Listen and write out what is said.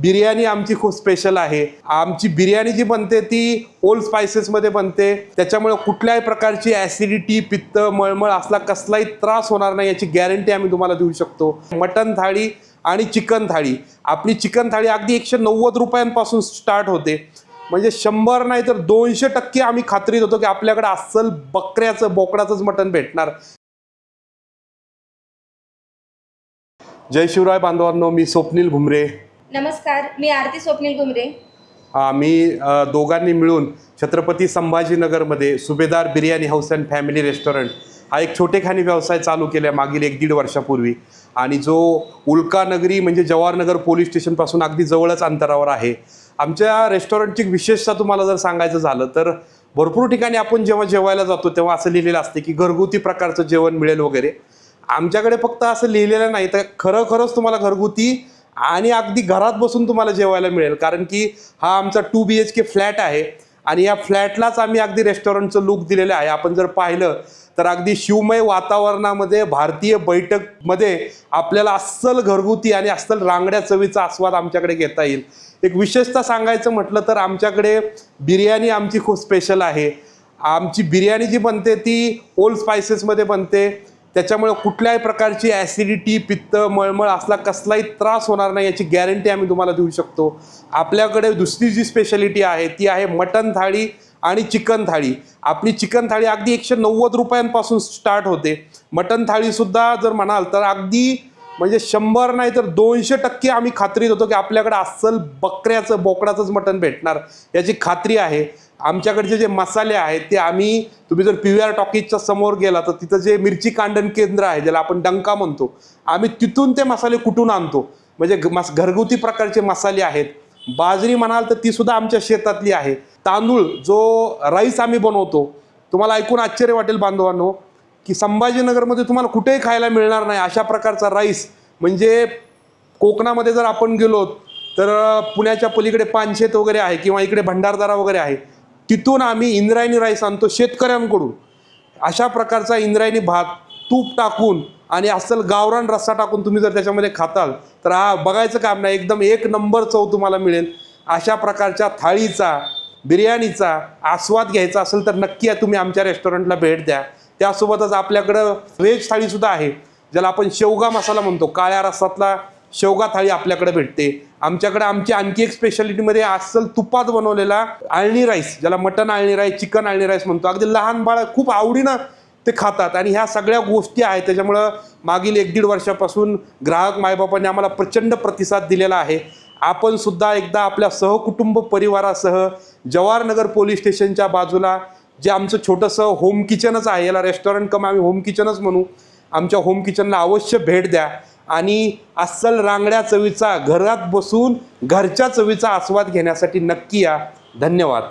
बिर्याणी आमची खूप स्पेशल आहे. आमची बिर्याणी जी बनते ती ओल्ड स्पायसेसमध्ये बनते. त्याच्यामुळे कुठल्याही प्रकारची ॲसिडिटी पित्त मळमळ असला कसलाही त्रास होणार नाही याची गॅरंटी आम्ही तुम्हाला देऊ शकतो. मटन थाळी आणि चिकन थाळी. आपली चिकन थाळी अगदी एकशे नव्वद रुपयांपासून स्टार्ट होते. म्हणजे शंभर नाही तर दोनशे टक्के आम्ही खात्रीत होतो की आपल्याकडे अस्सल बकऱ्याचं बोकडाचंच मटण भेटणार. जय शिवराय बांधवांनो मी स्वप्नील भुमरे. नमस्कार मी आरती स्वप्नील घुमरे. आम्ही दोघांनी मिळून Chhatrapati संभाजीनगरमध्ये Subhedar biryani house and family restaurant हा एक छोटेखानी व्यवसाय चालू केला मागील एक दीड वर्षापूर्वी. आणि जो उल्कानगरी म्हणजे जवाहरनगर पोलीस स्टेशनपासून अगदी जवळच अंतरावर आहे. आमच्या रेस्टॉरंटची विशेषता तुम्हाला जर सांगायचं झालं तर भरपूर ठिकाणी आपण जेव्हा जेवायला जातो तेव्हा असं लिहिलेलं असते की घरगुती प्रकारचं जेवण मिळेल वगैरे. आमच्याकडे फक्त असं लिहिलेलं नाही तर खरं खरंच तुम्हाला घरगुती आणि अगदी घरात बसून तुम्हाला जेवायला मिळेल. कारण की हा आमचा two B H K flat आहे. आणि या फ्लॅटलाच आम्ही अगदी रेस्टॉरंटचं लुक दिलेलं आहे. आपण जर पाहिलं तर अगदी शिवमय वातावरणामध्ये भारतीय बैठकमध्ये आपल्याला अस्सल घरगुती आणि अस्सल रांगड्या चवीचा आस्वाद आमच्याकडे घेता येईल. एक विशेषतः सांगायचं म्हटलं तर आमच्याकडे बिर्याणी आमची खूप स्पेशल आहे. आमची बिर्याणी जी बनते ती ओल्ड स्पायसेसमध्ये बनते. त्याच्यामुळे कुठल्याही प्रकारची ॲसिडिटी पित्त मळमळ असला कसलाही त्रास होणार नाही याची गॅरंटी आम्ही तुम्हाला देऊ शकतो. आपल्याकडे दुसरी जी स्पेशालिटी आहे ती आहे मटन थाळी आणि चिकन थाळी. आपली चिकन थाळी अगदी एकशे नव्वद रुपयांपासून स्टार्ट होते. मटन थाळीसुद्धा जर म्हणाल तर अगदी म्हणजे शंभर नाही तर दोनशे टक्के आम्ही खात्रीत होतो की आपल्याकडे अस्सल बकऱ्याचं बोकडाचंच मटण भेटणार. याची खात्री आहे. आमच्याकडचे जे मसाले आहेत ते आम्ही तुम्ही जर पी व्ही आर टॉकीजच्या समोर गेला तर तिथं जे मिरची कांडण केंद्र आहे ज्याला आपण डंका म्हणतो आम्ही तिथून ते मसाले कुठून आणतो? म्हणजे घ- मस घरगुती प्रकारचे मसाले आहेत. बाजरी म्हणाल तर ती सुद्धा आमच्या शेतातली आहे. तांदूळ जो राईस आम्ही बनवतो तुम्हाला ऐकून आश्चर्य वाटेल बांधवांनो की संभाजीनगरमध्ये तुम्हाला कुठेही खायला मिळणार नाही अशा प्रकारचा राईस म्हणजे कोकणामध्ये जर आपण गेलो तर पुण्याच्या पलीकडे पानशेत वगैरे आहे किंवा इकडे भंडारदारा वगैरे आहे तिथून आम्ही इंद्रायणी राईस आणतो शेतकऱ्यांकडून. अशा प्रकारचा इंद्रायणी भात तूप टाकून आणि अस्सल गावरान रस्सा टाकून तुम्ही जर त्याच्यामध्ये खाताल तर हा बघायचं काम नाही एकदम एक नंबर चव तुम्हाला मिळेल. अशा प्रकारच्या थाळीचा बिर्याणीचा आस्वाद घ्यायचा असेल तर नक्की तुम्ही आमच्या रेस्टॉरंटला भेट द्या. त्यासोबतच आपल्याकडं व्हेज थाळीसुद्धा आहे. ज्याला आपण शेवगा मसाला म्हणतो. काळ्या रसातला शेवगा थाळी आपल्याकडे भेटते. आमच्याकडे आमची आणखी एक स्पेशालिटीमध्ये अस्सल तुपात बनवलेला आळणी राईस ज्याला मटन आळणी राईस चिकन आळणी राईस म्हणतो. अगदी लहान बाळ खूप आवडीनं ते खातात आणि ह्या सगळ्या गोष्टी आहेत. त्याच्यामुळं मागील एक दीड वर्षापासून ग्राहक मायबापांनी आम्हाला प्रचंड प्रतिसाद दिलेला आहे. आपण सुद्धा एकदा आपल्या सहकुटुंब परिवारासह जवाहरनगर पोलीस स्टेशनच्या बाजूला जे आमचं छोटंसं होम किचनच आहे याला रेस्टॉरंट कम आम्ही होम किचनच म्हणू आमच्या होम किचनला अवश्य भेट द्या. आणि अस्सल रांगड्या चवीचा घरात बसून घरच्या चवीचा आस्वाद घेण्यासाठी नक्की या. धन्यवाद.